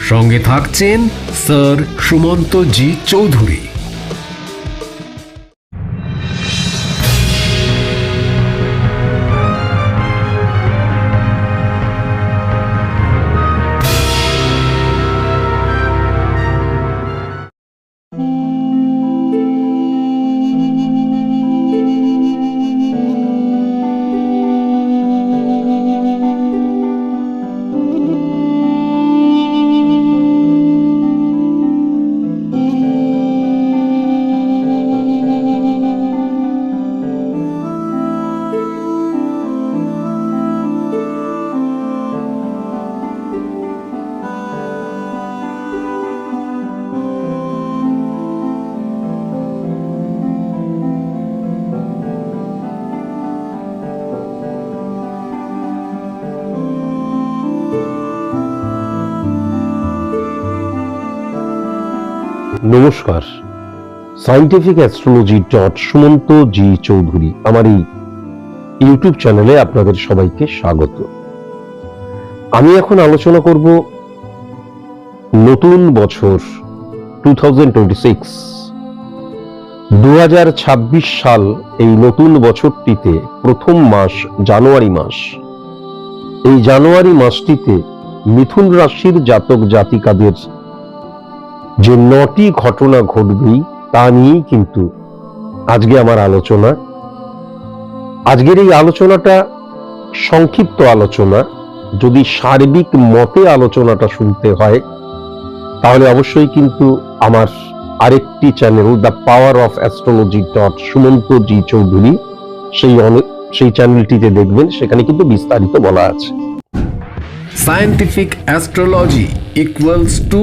সঙ্গে থাকছেন স্যার সুমন্ত জি চৌধুরী। নমস্কার। Scientific astrology dot Sumanta G Chowdhury আমার এই ইউটিউব চ্যানেলে আপনাদের সবাইকে স্বাগত। আমি এখন আলোচনা করব নতুন বছর টু থাউজেন্ড সাল এই নতুন বছরটিতে প্রথম মাস জানুয়ারি মাস। এই জানুয়ারি মাসটিতে মিথুন রাশির জাতক জাতিকাদের যে নটি ঘটনা ঘটবেই তা নিয়েই কিন্তু আজকে আমার আলোচনা। আজকের এই আলোচনাটা সংক্ষিপ্ত আলোচনা। যদি সার্বিক মতে আলোচনাটা শুনতে হয়, তাহলে অবশ্যই কিন্তু আমার আরেকটি channel the power of astrology dot Sumanta G Chowdhury, সেই সেই চ্যানেলটিতে দেখবেন, সেখানে কিন্তু বিস্তারিত বলা আছে। Scientific astrology equals to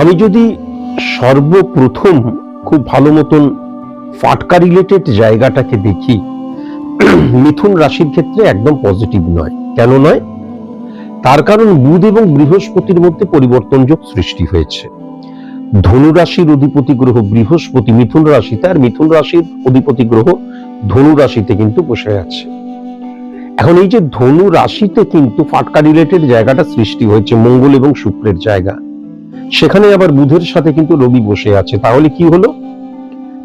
আমি যদি সর্বপ্রথম খুব ভালো মতন ফাটকা রিলেটেড জায়গাটাকে দেখি, মিথুন রাশির ক্ষেত্রে একদম পজিটিভ নয়। কেন নয়? তার কারণ বুধ এবং বৃহস্পতির মধ্যে পরিবর্তন যোগ সৃষ্টি হয়েছে। ধনু রাশির অধিপতি গ্রহ বৃহস্পতি, মিথুন রাশিতে আর মিথুন রাশির অধিপতি গ্রহ ধনু রাশিতে কিন্তু বসে আছে। এখন এই যে ধনু রাশিতে কিন্তু ফাটকা রিলেটেড জায়গাটা সৃষ্টি হয়েছে, মঙ্গল এবং শুক্রের জায়গা। সেখানে আবার বুধের সাথে কিন্তু রবি বসে আছে। তাহলে কি হলো?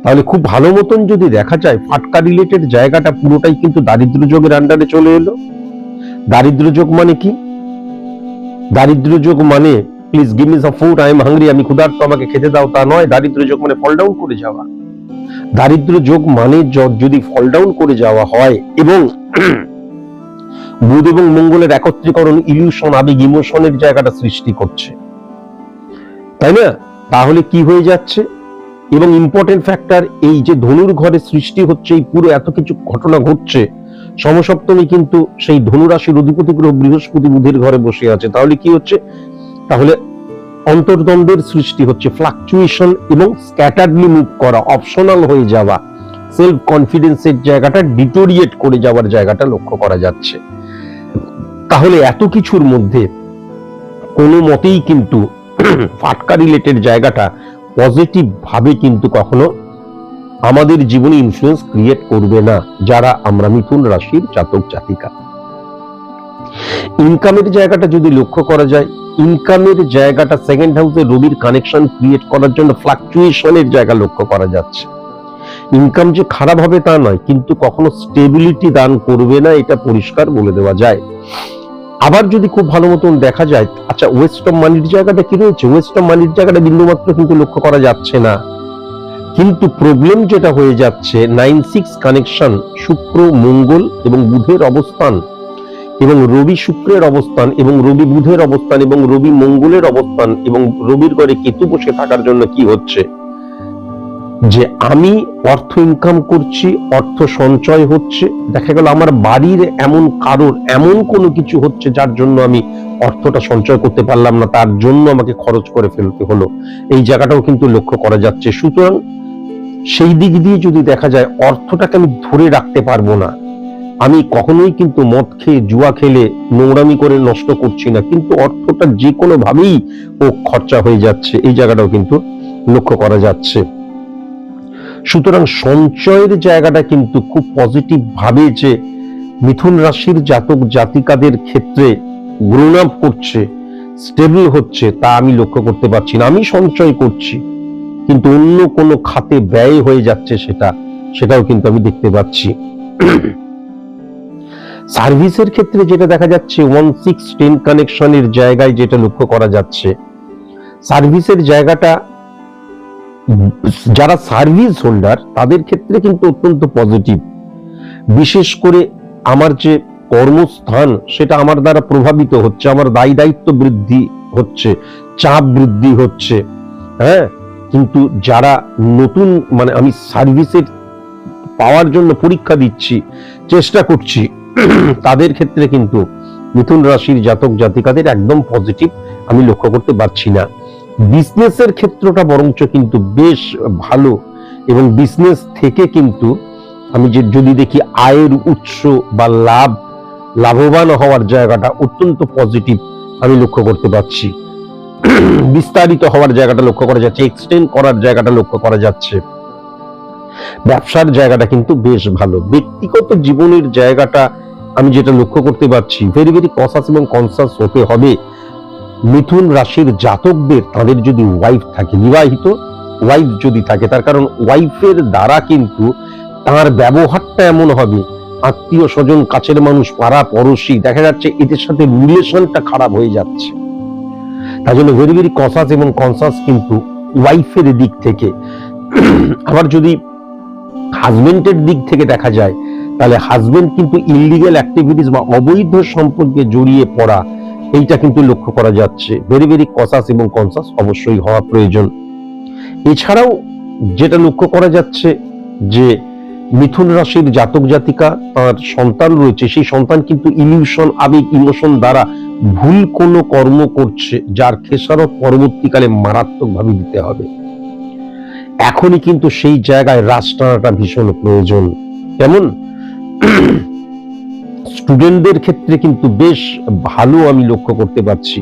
তাহলে খুব ভালো মতন যদি দেখা যায়, ফাটকা রিলেটেড জায়গাটা পুরোটাই কিন্তু দারিদ্র যোগের আন্ডারে চলে এলো। দারিদ্র যোগ মানে কি? দারিদ্র যোগ মানে please give me some food I am hungry আমি ক্ষুধার্ত, আমাকে খেতে দাও, তা নয়। দারিদ্র যোগ মানে ফল ডাউন করে যাওয়া। দারিদ্র যোগ মানে যদি ফল ডাউন করে যাওয়া হয় এবং বুধ এবং মঙ্গলের একত্রীকরণ ইলিউশন আবেগ ইমোশনের জায়গাটা সৃষ্টি করছে। তাই না? তাহলে কি হয়ে যাচ্ছে? এবং ইম্পর্টেন্ট ফ্যাক্টর এই যে ধনুর ঘরে সৃষ্টি হচ্ছে, এই পুরো এত কিছু ঘটনা ঘটছে, সমসপ্তমী কিন্তু সেই ধনুরাশির অধিপতি গ্রহ বৃহস্পতি বুধের ঘরে বসে আছে। তাহলে কি হচ্ছে? তাহলে অন্তর্দ্বন্দ্বের সৃষ্টি হচ্ছে ফ্লাকচুয়েশন এবং স্ক্যাটারলি মুভ করা অপশনাল হয়ে যাওয়া সেলফ কনফিডেন্সের জায়গাটা ডিটোরিয়েট করে যাওয়ার জায়গাটা লক্ষ্য করা যাচ্ছে। তাহলে এত কিছুর মধ্যে কোনো মতেই কিন্তু ফাটকা রিলেটেড জায়গাটা পজিটিভ ভাবে কিন্তু কখনো আমাদের জীবনে ইনফ্লুয়েন্স ক্রিয়েট করবে না, যারা আমরা মিথুন রাশির জাতক জাতিকা। ইনকামের জায়গাটা যদি লক্ষ্য করা যায় ইনকামের জায়গাটা সেকেন্ড হাউসে রবির কানেকশন ক্রিয়েট করার জন্য ফ্লাকচুয়েশনের জায়গা লক্ষ্য করা যাচ্ছে। ইনকাম যে খারাপ হবে তা নয়, কিন্তু কখনো স্টেবিলিটি দান করবে না, এটা পরিষ্কার বলে দেওয়া যায়। আবার যদি খুব ভালো মতন দেখা যায় আচ্ছা ওয়েস্ট অফ মানির জায়গাটা কি রয়েছে? ওয়েস্ট অফ মানির জায়গাটা বিন্দুমাত্র কিন্তু লক্ষ্য করা যাচ্ছে না। কিন্তু প্রবলেম যেটা হয়ে যাচ্ছে নাইন সিক্স কানেকশন শুক্র, মঙ্গল এবং বুধের অবস্থান এবং রবি শুক্রের অবস্থান এবং রবি বুধের অবস্থান এবং রবি মঙ্গলের অবস্থান এবং রবির ঘরে কেতু বসে থাকার জন্য কি হচ্ছে? যে আমি অর্থ ইনকাম করছি, অর্থ সঞ্চয় হচ্ছে, দেখা গেল আমার বাড়ির এমন কারোর এমন কোনো কিছু হচ্ছে যার জন্য আমি অর্থটা সঞ্চয় করতে পারলাম না, তার জন্য আমাকে খরচ করে ফেলতে হলো। এই জায়গাটাও কিন্তু লক্ষ্য করা যাচ্ছে। সুতরাং সেই দিক দিয়ে যদি দেখা যায় অর্থটাকে আমি ধরে রাখতে পারব না, আমি কখনোই কিন্তু মদ খেয়ে, জুয়া খেলে, নোংরামি করে নষ্ট করছি না, কিন্তু অর্থটা যে কোনো ভাবেই ও খরচা হয়ে যাচ্ছে। এই জায়গাটাও কিন্তু লক্ষ্য করা যাচ্ছে। সুতরাং সঞ্চয়ের জায়গাটা কিন্তু খুব পজিটিভ ভাবে যে মিথুন রাশির জাতক জাতিকাদের ক্ষেত্রে গ্রোন আপ করছে স্টেবল হচ্ছে, তা আমি লক্ষ্য করতে পারছি না। আমি সঞ্চয় করছি, কিন্তু অন্য কোনো খাতে ব্যয় হয়ে যাচ্ছে সেটা, সেটাও কিন্তু আমি দেখতে পাচ্ছি। সার্ভিসের ক্ষেত্রে যেটা দেখা যাচ্ছে ওয়ান সিক্স টেন কানেকশনের জায়গায় যেটা লক্ষ্য করা যাচ্ছে, সার্ভিসের জায়গাটা যারা সার্ভিস হোল্ডার তাদের ক্ষেত্রে কিন্তু অত্যন্ত পজিটিভ বিশেষ করে আমার যে কর্মস্থান, সেটা আমার দ্বারা প্রভাবিত হচ্ছে, আমার দায়ী দায়িত্ব বৃদ্ধি হচ্ছে, চাপ বৃদ্ধি হচ্ছে হ্যাঁ? কিন্তু যারা নতুন মানে আমি সার্ভিসের পাওয়ার জন্য পরীক্ষা দিচ্ছি, চেষ্টা করছি, তাদের ক্ষেত্রে কিন্তু মিথুন রাশির জাতক জাতিকাদের একদম পজিটিভ আমি লক্ষ্য করতে পারছি না। বিজনেসের ক্ষেত্রটা বরঞ্চ কিন্তু বেশ ভালো এবং বিজনেস থেকে কিন্তু আমি যে যদি দেখি আয়ের উৎস বা লাভ, লাভবান হওয়ার জায়গাটা অত্যন্ত পজিটিভ আমি লক্ষ্য করতে পারছি। বিস্তারিত হওয়ার জায়গাটা লক্ষ্য করা যাচ্ছে এক্সটেন্ড করার জায়গাটা লক্ষ্য করা যাচ্ছে। ব্যবসার জায়গাটা কিন্তু বেশ ভালো। ব্যক্তিগত জীবনের জায়গাটা আমি যেটা লক্ষ্য করতে পারছি ভেরি ভেরি কসাস এবং কনসাস হতে হবে। মিথুন রাশির জাতকদের তাদের যদি ওয়াইফ থাকে, বিবাহিত ওয়াইফ যদি থাকে, তার কারণ ওয়াইফের দ্বারা কিন্তু তার ব্যবহারটা এমন হবে, আত্মীয় স্বজন, কাছের মানুষ, পাড়া, পড়োশি, দেখা যাচ্ছে এদের সাথে রিলেশনটা খারাপ হয়ে যাচ্ছে। তাই জন্য ভেরি ভেরি কসাস এবং কনসাস কিন্তু ওয়াইফের দিক থেকে। আবার যদি হাজবেন্ডের দিক থেকে দেখা যায়, তাহলে হাজবেন্ড কিন্তু ইলিগাল অ্যাক্টিভিটিস বা অবৈধ সম্পর্কে জড়িয়ে পড়া এইটা কিন্তু লক্ষ্য করা যাচ্ছে। ভেরি ভেরি কসাস এবং কনসাস অবশ্যই হওয়া প্রয়োজন। এছাড়াও যেটা লক্ষ্য করা যাচ্ছে যে মিথুন রাশির জাতক জাতিকা তার সন্তান রয়েছে। সেই সন্তান কিন্তু ইলিউশন আবেগ ইমোশন দ্বারা ভুল কোনো কর্ম করছে, যার খেসারত পরবর্তীকালে মারাত্মকভাবে দিতে হবে। এখনই কিন্তু সেই জায়গায় রাশ টানাটা ভীষণ প্রয়োজন। কেমন? স্টুডেন্টদের ক্ষেত্রে কিন্তু বেশ ভালো আমি লক্ষ্য করতে পারছি।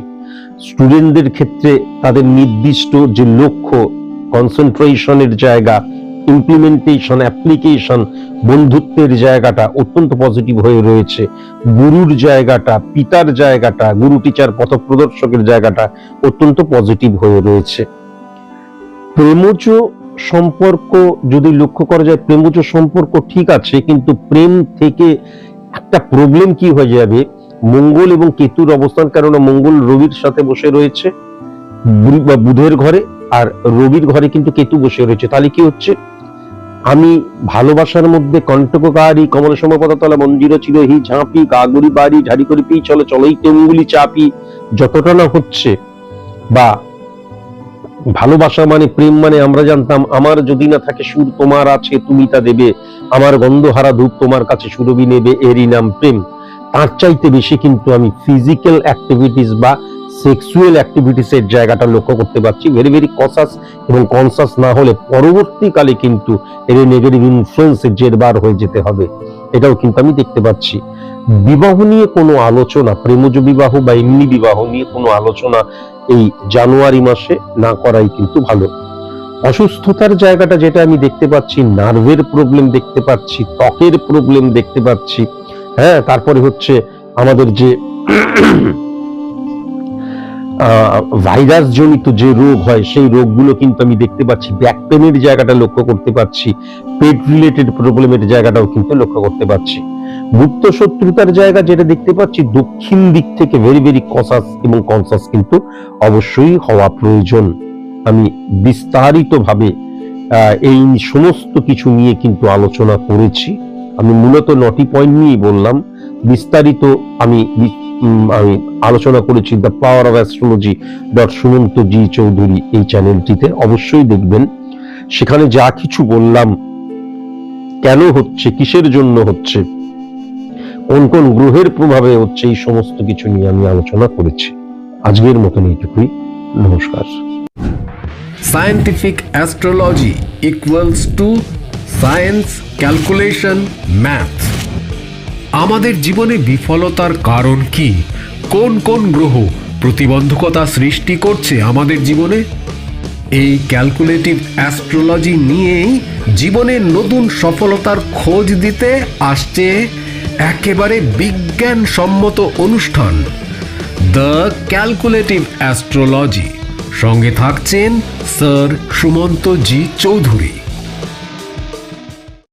স্টুডেন্টদের ক্ষেত্রে তাদের নির্দিষ্ট যে লক্ষ্য কনসেন্ট্রেশনের জায়গা ইমপ্লিমেন্টেশন অ্যাপ্লিকেশন বন্ধুত্বের জায়গাটা অত্যন্ত পজিটিভ হয়ে রয়েছে। গুরুর জায়গাটা, পিতার জায়গাটা, গুরু টিচার পথপ্রদর্শকের জায়গাটা অত্যন্ত পজিটিভ হয়ে রয়েছে। প্রেমজ সম্পর্ক যদি লক্ষ্য করা যায়, প্রেমজ সম্পর্ক ঠিক আছে, কিন্তু প্রেম থেকে একটা প্রবলেম কি হয়ে যাবে মঙ্গল এবং কেতুর অবস্থান কারণে মঙ্গল রবির সাথে বসে রয়েছে বুধের ঘরে, আর রবির ঘরে কিন্তু কেতু বসে রয়েছে। তাহলে কি হচ্ছে? আমি ভালোবাসার মধ্যে কণ্টককারী কমল সমপদতলা মঞ্জির চিরহি ঝাঁপি গাগুড়ি বাড়ি ঝাড়ি করি পি চলো চলোই তেঙ্গুলি চাপি, যতটা না হচ্ছে, বা ভালোবাসা মানে প্রেম মানে আমরা জানতাম, আমার যদি না থাকে সুর তোমার আছে, তুমি তা দেবে। আমার গন্ধহারা ধূপ তোমার কাছে সুরভি নেবে, এরই নাম প্রেম। তার চাইতে বেশি কিন্তু আমি ফিজিক্যাল অ্যাক্টিভিটিস বা সেক্সুয়াল অ্যাক্টিভিটিস এর জায়গাটা লক্ষ্য করতে পারছি। ভেরি ভেরি কসাস এবং কনসাস না হলে পরবর্তীকালে কিন্তু এর নেগেটিভ ইনফ্লুয়েন্সের জেরবার হয়ে যেতে হবে। এটাও কিন্তু আমি দেখতে পাচ্ছি। বিবাহ নিয়ে কোনো আলোচনা, প্রেমজ বিবাহ বা এমনি বিবাহ নিয়ে কোনো আলোচনা এই জানুয়ারি মাসে না করাই কিন্তু ভালো। অসুস্থতার জায়গাটা যেটা আমি দেখতে পাচ্ছি, নার্ভের প্রবলেম দেখতে পাচ্ছি, ত্বকের প্রবলেম দেখতে পাচ্ছি। হ্যাঁ তারপরে হচ্ছে আমাদের যে ভাইরাস জনিত যে রোগ হয়, সেই রোগগুলো কিন্তু আমি দেখতে পাচ্ছি। ব্যাক পেনের জায়গাটা লক্ষ্য করতে পারছি পেট রিলেটেড প্রবলেমের জায়গাটাও কিন্তু লক্ষ্য করতে পারছি গুপ্ত শত্রুতার জায়গা যেটা দেখতে পাচ্ছি, দক্ষিণ দিক থেকে ভেরি ভেরি কসাস এবং কনসাস কিন্তু অবশ্যই হওয়া প্রয়োজন। আমি বিস্তারিতভাবে এই সমস্ত কিছু নিয়ে কিন্তু আলোচনা করেছি। আমি মূলত নটি পয়েন্ট নিয়েই বললাম। বিস্তারিত আমি আমি আলোচনা করেছি the power of astrology dot Sumanta G Chowdhury এই চ্যানেলটিতে। অবশ্যই দেখবেন। সেখানে যা কিছু বললাম, কেন হচ্ছে, কিসের জন্য হচ্ছে, কোন কোন গ্রহের প্রভাবে হচ্ছে, এই সমস্ত কিছু নিয়ে আমি আলোচনা করেছি। আজকের মতন এইটুকুই। নমস্কার। Scientific astrology equals to science calculation math আমাদের জীবনে বিফলতার কারণ কি? কোন কোন গ্রহ প্রতিবন্ধকতা সৃষ্টি করছে আমাদের জীবনে? এই ক্যালকুলেটিভ অ্যাস্ট্রোলজি নিয়েই জীবনের নতুন সফলতার খোঁজ দিতে আসছে একেবারে বিজ্ঞানসম্মত অনুষ্ঠান। The calculative astrology. সঙ্গে থাকছেন স্যার সুমন্ত জি চৌধুরী।